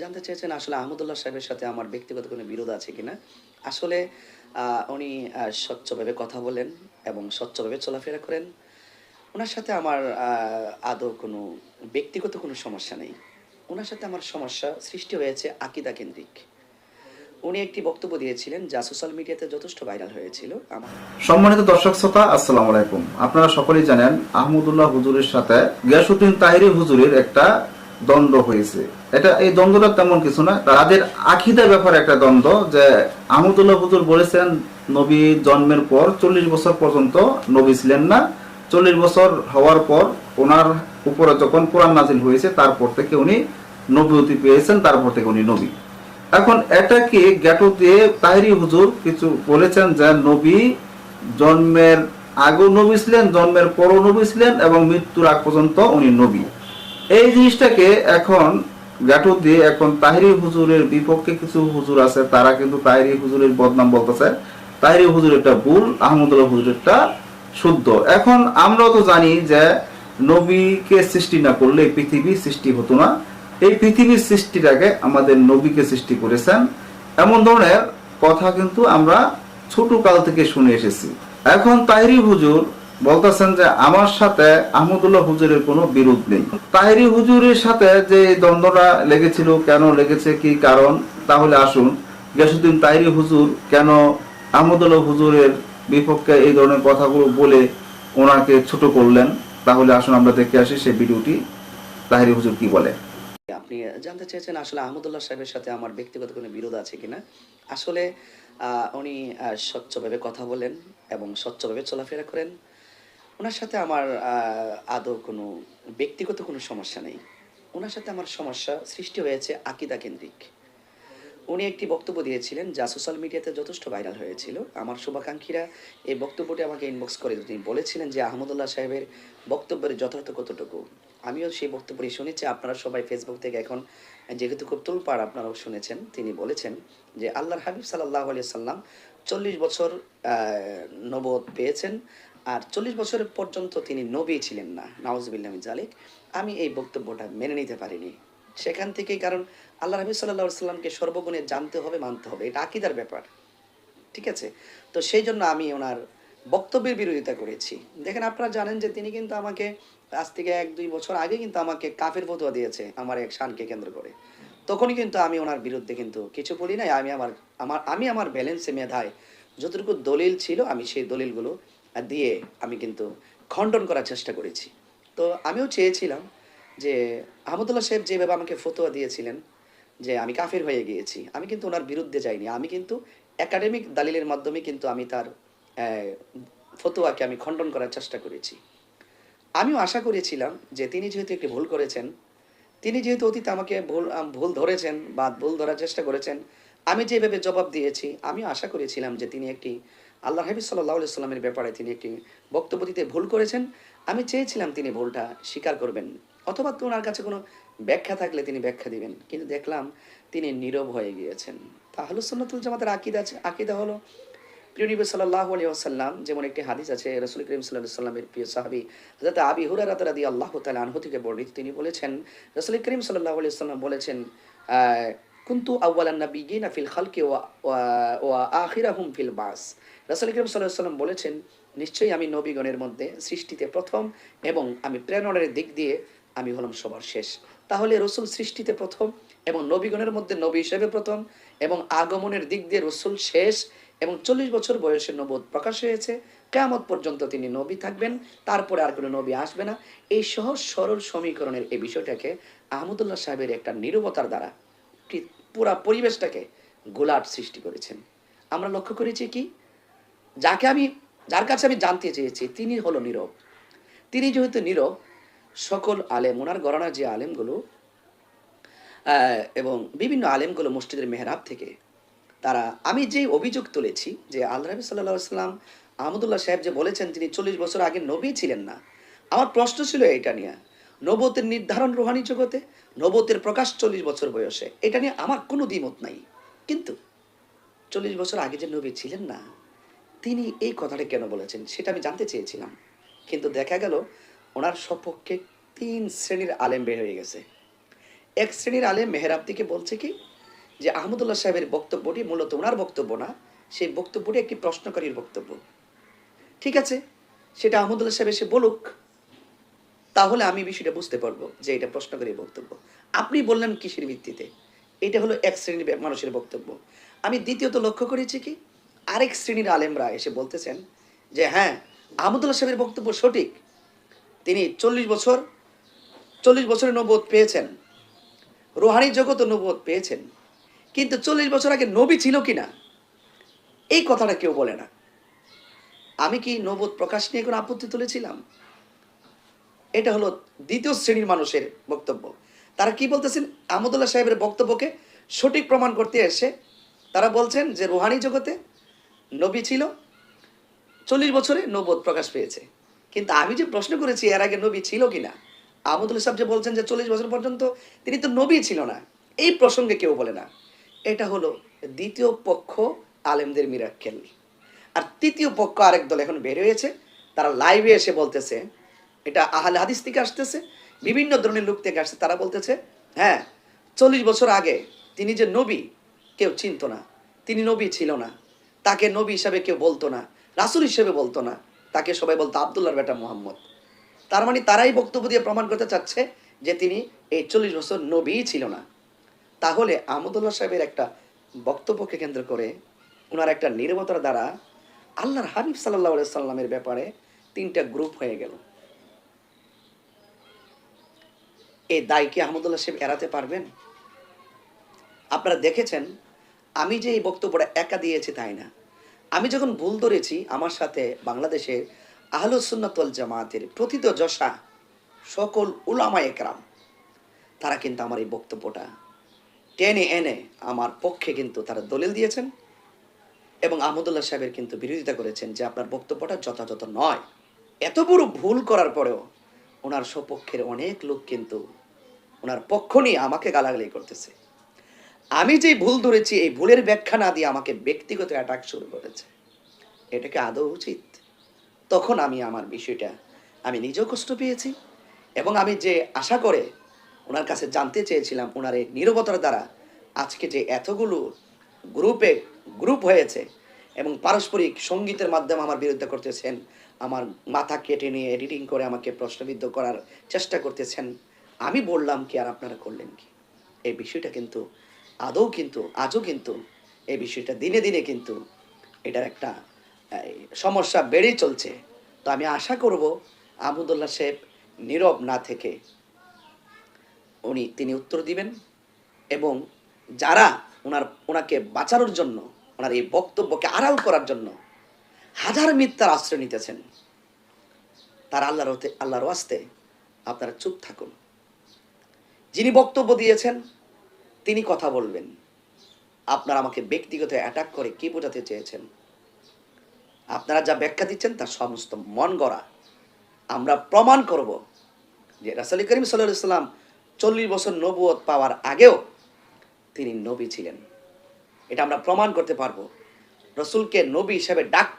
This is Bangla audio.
জানতে চেয়েছেন আসলে আহমদুল্লাহ সাহেবের সাথে আমার ব্যক্তিগত কোনো বিরোধ আছে কিনা? আসলে উনি স্বচ্ছভাবে কথা বলেন এবং স্বচ্ছভাবে চলাফেরা করেন। ওনার সাথে আমার আদৌ কোনো ব্যক্তিগত কোনো সমস্যা নেই। ওনার সাথে আমার সমস্যা সৃষ্টি হয়েছে আকিদা কেন্দ্রিক। উনি একটি বক্তব্য দিয়েছিলেন যা সোশ্যাল মিডিয়াতে যথেষ্ট ভাইরাল হয়েছিল। সম্মানিত দর্শক শ্রোতা, আসসালামু আলাইকুম। আপনারা সকলেই জানেন আহমদুল্লাহ হুজুরের সাথে গিয়াসুদ্দিন তাহিরি হুজুরের একটা দ্বন্দ্ব হয়েছে। এটা এই দ্বন্দ্বটা তেমন কিছু না। তাদের আখিদা ব্যাপারে একটা দ্বন্দ্ব যে আহমদুল্লাহ হুজুর বলেছেন, নবী জন্মের পর চল্লিশ বছর পর্যন্ত নবী ছিলেন না। চল্লিশ বছর হওয়ার পর ওনার উপরে যখন কোরআন নাজিল হয়েছে, তারপর থেকে উনি নবীতি পেয়েছেন, তারপর থেকে উনি নবী। এখন এটাকে গ্যাটো দিয়ে তাহিরি হুজুর কিছু বলেছেন যে নবী জন্মের আগেও নবী ছিলেন, জন্মের পরও নবী ছিলেন এবং মৃত্যুর আগ পর্যন্ত উনি নবী? এই জিনিসটাকে এখন গ্যাটো দিয়ে এখন তাহিরি হুজুরের বিপক্ষে কিছু হুজুর আছে, তারা কিন্তু তাহিরি হুজুরের বদনাম বলতেছে। তাহিরি হুজুর একটা ভুল, আহমদুল্লাহ হুজুরেরটা শুদ্ধ। এখন আমরাও তো জানি যে নবীকে সৃষ্টি না করলে পৃথিবী সৃষ্টি হতো না। এই পৃথিবীর সৃষ্টিটাকে আমাদের নবীকে সৃষ্টি করেছেন। এমন ধরনের কথা কিন্তু আমরা ছোট কাল থেকে শুনে এসেছি। এখন তাহিরি হুজুর বলতেছেন যে আমার সাথে আহমদুল্লাহ হুজুরের কোনো বিরোধ নেই। তাহেরি হুজুরের সাথে যে দ্বন্দ্বটা লেগেছিল, কেন লেগেছে, কি কারণ? তাহলে আসুন গিয়াসুদ্দিন তাহিরি হুজুর কেন আহমদুল্লাহ হুজুরের বিপক্ষে এই ধরনের কথাগুলো বলে ওনাকে ছোট করলেন? তাহলে আসুন আমরা দেখে আসি সেই ভিডিওটি, তাহেরি হুজুর কি বলে। আপনি জানতে চেয়েছেন আসলে আহমদুল্লাহ সাহেবের সাথে আমার ব্যক্তিগত কোনো বিরোধ আছে কিনা? আসলে উনি স্বচ্ছভাবে কথা বলেন এবং স্বচ্ছভাবে চলাফেরা করেন। ওনার সাথে আমার আদৌ কোনো ব্যক্তিগত কোনো সমস্যা নেই। ওনার সাথে আমার সমস্যা সৃষ্টি হয়েছে আকিদা কেন্দ্রিক উনি একটি বক্তব্য দিয়েছিলেন যা সোশ্যাল মিডিয়াতে যথেষ্ট ভাইরাল হয়েছিল। আমার শুভাকাঙ্ক্ষীরা এই বক্তব্যটি আমাকে ইনবক্স করে তিনি বলেছিলেন যে আহমদুল্লাহ সাহেবের বক্তব্যের যথার্থ কতটুকু। আমিও সেই বক্তব্যটি শুনেছি। আপনারা সবাই ফেসবুক থেকে এখন, যেহেতু খুব তুলপাড় আপনারাও শুনেছেন। তিনি বলেছেন যে আল্লাহর হাবিব সাল্লাহ আলিয়া সাল্লাম চল্লিশ বছর নবদ পেয়েছেন। আর চল্লিশ বছর পর্যন্ত তিনি নবী ছিলেন না। নওয়াজবিল্লাহ জালিক আমি এই বক্তব্যটা মেনে নিতে পারিনি। সেখান থেকেই কারণ আল্লাহ নবী সাল্লাহ সাল্লামকে সর্বগুণে জানতে হবে, মানতে হবে। এটা আকিদার ব্যাপার। ঠিক আছে? তো সেই জন্য আমি ওনার বক্তব্যের বিরোধিতা করেছি। দেখেন আপনারা জানেন যে তিনি কিন্তু আমাকে আজ থেকে এক, দুই বছর আগে কিন্তু আমাকে কাফের ফতুয়া দিয়েছে আমার এক শানকে কেন্দ্র করে। তখনই কিন্তু আমি ওনার বিরুদ্ধে কিন্তু কিছু বলি নাই। আমি আমার আমার, আমি আমার ব্যালেন্সে মেধায় যতটুকু দলিল ছিল আমি সেই দলিলগুলো দিয়ে আমি কিন্তু খণ্ডন করার চেষ্টা করেছি। তো আমিও চেয়েছিলাম যে আহমদুল্লাহ সাহেব যেভাবে আমাকে ফতোয়া দিয়েছিলেন যে আমি কাফের হয়ে গিয়েছি, আমি কিন্তু ওনার বিরুদ্ধে যাইনি, আমি কিন্তু একাডেমিক দালিলের মাধ্যমে কিন্তু আমি তার ফতোয়াকে আমি খণ্ডন করার চেষ্টা করেছি। আমিও আশা করেছিলাম যে তিনি যেহেতু একটি ভুল করেছেন, তিনি যেহেতু অতীতে আমাকে ভুল ভুল ধরেছেন বা ভুল ধরার চেষ্টা করেছেন, আমি যেভাবে জবাব দিয়েছি আমি আশা করেছিলাম যে তিনি একটি আল্লাহ হাবিব সাল্লাহ সাল্লামের ব্যাপারে তিনি একটি বক্তব্য দিতে ভুল করেছেন। আমি চেয়েছিলাম তিনি ভুলটা স্বীকার করবেন, অথবা ওনার কাছে কোনো ব্যাখ্যা থাকলে তিনি ব্যাখ্যা দিবেন, কিন্তু দেখলাম তিনি নীরব হয়ে গিয়েছেন। তাহলে সুন্নতুল জামাতের আকিদা আছে, আকিদা হলো, প্রিয় নবী সাল্লাহ আলী আসাল্লাম যেমন একটি হাদিস আছে, রসুল করিম সাল্লাহ সাল্লামের প্রিয় সাহাবি যাতে আবি হুরারাত রাদি আল্লাহ তালা আনহু থেকে বর্ণিত, তিনি বলেছেন, রসুল করিম সাল্লাহ আলী সাল্লাম বলেছেন কুন্তু আউ্বালান নবীনা ফিল খালকে ও আখিরাহুম ফিল বাস রসুল করিম সাল্লাহ সাল্লাম বলেছেন, নিশ্চয়ই আমি নবীগণের মধ্যে সৃষ্টিতে প্রথম এবং আমি প্রেরণের দিক দিয়ে আমি হলাম সবার শেষ। তাহলে রসুল সৃষ্টিতে প্রথম এবং নবীগণের মধ্যে নবী হিসেবে প্রথম এবং আগমনের দিক দিয়ে রসুল শেষ এবং চল্লিশ বছর বয়সে নবোধ প্রকাশ হয়েছে। কেয়ামত পর্যন্ত তিনি নবী থাকবেন, তারপরে আর কোনো নবী আসবে না। এই সহজ সরল সমীকরণের এই বিষয়টাকে আহমদুল্লাহ সাহেবের একটা নিরবতার দ্বারা পুরা পরিবেশটাকে গোলাট সৃষ্টি করেছেন। আমরা লক্ষ্য করেছি কি? যাকে আমি, যার কাছে আমি জানতে চেয়েছি, তিনি হলো নীরব। তিনি যেহেতু নীরব, সকল আলেম, ওনার গণনা যে আলেমগুলো এবং বিভিন্ন আলেমগুলো মসজিদের মেহরাব থেকে, তারা, আমি যেই অভিযোগ তুলেছি যে আল্লাহ নবী সাল্লাহ সাল্লাম আহমদুল্লাহ সাহেব যে বলেছেন তিনি চল্লিশ বছর আগে নবী ছিলেন না, আমার প্রশ্ন ছিল এটা নিয়ে। নবতের নির্ধারণ রোহানি জগতে নবতের প্রকাশ চল্লিশ বছর বয়সে। এটা নিয়ে আমার কোনো দ্বিমত নাই। কিন্তু চল্লিশ বছর আগে যে নবী ছিলেন না, তিনি এই কথাটা কেন বলেছেন সেটা আমি জানতে চেয়েছিলাম। কিন্তু দেখা গেল ওনার সপক্ষে তিন শ্রেণির আলেম বের হয়ে গেছে। এক শ্রেণির আলেম মেহরাবদিকে বলছে কি, যে আহমদুল্লাহ সাহেবের বক্তব্যটি মূলত ওনার বক্তব্য না, সেই বক্তব্যটি একটি প্রশ্নকারীর বক্তব্য। ঠিক আছে, সেটা আহমদুল্লাহ সাহেব এসে বলুক তাহলে আমি বিষয়টা বুঝতে পারব যে এটা প্রশ্নকারীর বক্তব্য। আপনি বললেন কিসের ভিত্তিতে? এটা হলো এক শ্রেণির মানুষের বক্তব্য। আমি দ্বিতীয়ত লক্ষ্য করেছি কি, আরেক শ্রেণির আলেমরা এসে বলতেছেন যে হ্যাঁ আহমদুল্লাহ সাহেবের বক্তব্য সঠিক। তিনি চল্লিশ বছর, চল্লিশ বছরের নবোধ পেয়েছেন। রোহানি জগৎ নবোধ পেয়েছেন। কিন্তু চল্লিশ বছর আগে নবী ছিল কিনা, এই কথাটা কেউ বলে না। আমি কি নবোধ প্রকাশ নিয়ে কোনো আপত্তি তুলেছিলাম? এটা হলো দ্বিতীয় শ্রেণির মানুষের বক্তব্য। তারা কি বলতেছেন? আহমদুল্লাহ সাহেবের বক্তব্যকে সঠিক প্রমাণ করতে এসে তারা বলছেন যে, রোহানি জগতে নবী ছিল, চল্লিশ বছরে নবোধ প্রকাশ পেয়েছে। কিন্তু আমি যে প্রশ্ন করেছি, এর আগে নবী ছিল কিনা? আহমদুল সাহেব যে বলছেন যে, চল্লিশ বছর পর্যন্ত তিনি তো নবী ছিল না, এই প্রসঙ্গে কেউ বলে না। এটা হলো দ্বিতীয় পক্ষ আলেমদের মিরাক্কেল। আর তৃতীয় পক্ষ আরেক দল এখন বের হয়েছে, তারা লাইভে এসে বলতেছে এটা আহলে হাদিস থেকে আসতেছে, বিভিন্ন ধরনের লোক থেকে আসছে। তারা বলতেছে হ্যাঁ চল্লিশ বছর আগে তিনি যে নবী, কেউ চিনতো না। তিনি নবী ছিল না। তাকে নবী হিসাবে কেউ বলতো না। রাসুল হিসেবে বলতো না। তাকে সবাই বলতো আবদুল্লাহর বেটা মোহাম্মদ। তার মানে তারাই বক্তব্য দিয়ে প্রমাণ করতে চাচ্ছে যে তিনি এই চল্লিশ বছর নবীই ছিল না। তাহলে আহমদুল্লাহ সাহেবের একটা বক্তব্যকে কেন্দ্র করে ওনার একটা নিরবতার দ্বারা আল্লাহর হাবিব সাল্লাহ সাল্লামের ব্যাপারে তিনটা গ্রুপ হয়ে গেল। এই দায় কি আহমদুল্লাহ সাহেব এড়াতে পারবেন? আপনারা দেখেছেন, আমি যে এই বক্তব্যটা একা দিয়েছি তাই না। আমি যখন ভুল ধরেছি, আমার সাথে বাংলাদেশের আহলুসুন্নাতল জামাতের প্রথিত যশা, সকল উলামা একরাম, তারা কিন্তু আমার এই বক্তব্যটা টেনে এনে আমার পক্ষে কিন্তু তারা দলিল দিয়েছেন এবং আহমদুল্লাহ সাহেবের কিন্তু বিরোধিতা করেছেন যে আপনার বক্তব্যটা যথাযথ নয়। এত বড় ভুল করার পরেও ওনার সপক্ষের অনেক লোক কিন্তু ওনার পক্ষ নিয়ে আমাকে গালাগালি করতেছে। আমি যে ভুল ধরেছি, এই ভুলের ব্যাখ্যা না দিয়ে আমাকে ব্যক্তিগত অ্যাটাক শুরু করেছে। এটাকে আদৌ উচিত? তখন আমি আমার বিষয়টা আমি নিজেও কষ্ট পেয়েছি এবং আমি যে আশা করে ওনার কাছে জানতে চেয়েছিলাম, ওনার এই নিরবতার দ্বারা আজকে যে এতগুলো গ্রুপে গ্রুপ হয়েছে এবং পারস্পরিক সঙ্গীতের মাধ্যমে আমার বিরুদ্ধে করতেছেন আমার মাথা কেটে নিয়ে এডিটিং করে আমাকে প্রশ্নবিদ্ধ করার চেষ্টা করতেছেন। আমি বললাম, কি আর আপনারা করলেন কি? এই বিষয়টা কিন্তু আদৌ কিন্তু, আজও কিন্তু, এই বিষয়টা দিনে দিনে কিন্তু এটার একটা সমস্যা বেড়েই চলছে। তো আমি আশা করব আহমদুল্লাহ সাহেব নীরব না থেকে উনি, তিনি উত্তর দিবেন এবং যারা ওনার ওনাকে বাঁচানোর জন্য ওনার এই বক্তব্যকে আড়াল করার জন্য হাজার মিথ্যার আশ্রয় নিতেছেন। তার আল্লাহর আল্লাহর ওয়াস্তে আপনারা চুপ থাকুন। যিনি বক্তব্য দিয়েছেন, তিনি কথা বলবেন। আপনারা আমাকে ব্যক্তিগত অ্যাটাক করে কি বোঝাতে চেয়েছেন? আপনারা যা ব্যাখ্যা দিচ্ছেন, তার সমস্ত মন গড়া। আমরা প্রমাণ করব যে রাসালি করিম সাল্লাহ সাল্লাম চল্লিশ বছর নবুয়ত পাওয়ার আগেও তিনি নবী ছিলেন। এটা আমরা প্রমাণ করতে পারব। রসুলকে নবী হিসেবে ডাকতে